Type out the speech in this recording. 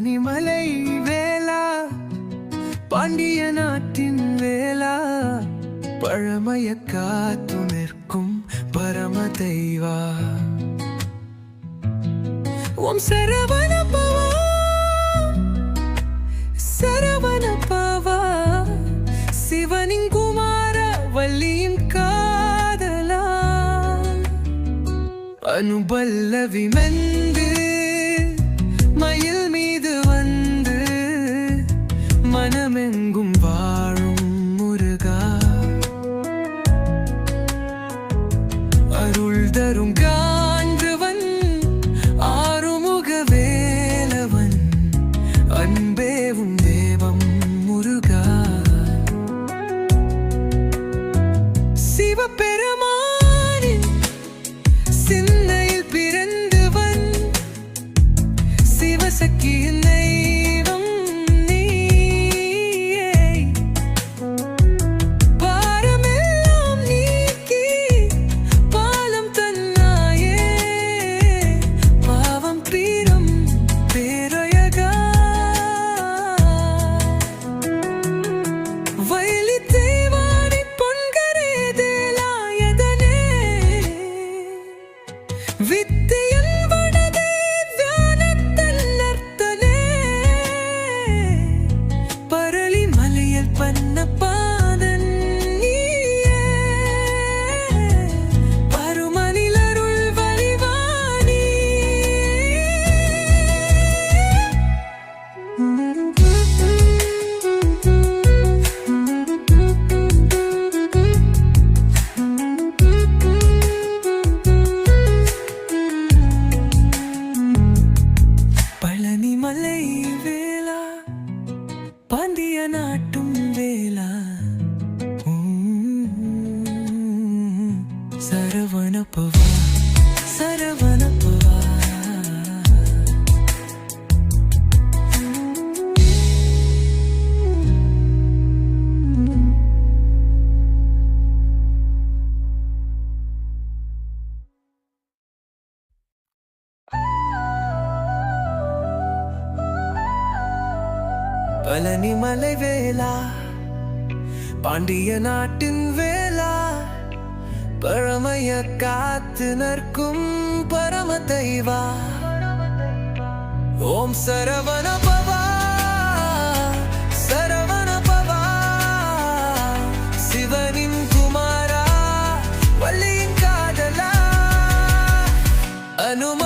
கனிமலை வேளா பாண்டிய நாட்டின் வேளா பழமைய காத்து நிற்கும் பரம தெய்வா. ஓம் சரவண பவா சரவண பவா சிவனின் குமார வள்ளியின் காதலா. அனுபல்லவி மெந்து up better від பாந்திய நாட்டும் வேளா. உம், சரவண பவா சரவண பவா. பழனிமலை வேளா பாண்டிய நாட்டின் வேளா பழமைய காத்து நிற்கும் பரம தெய்வா. ஓம் சரவண பவா சரவண பவா சிவனின் குமாரா வள்ளியின் காதலா அனும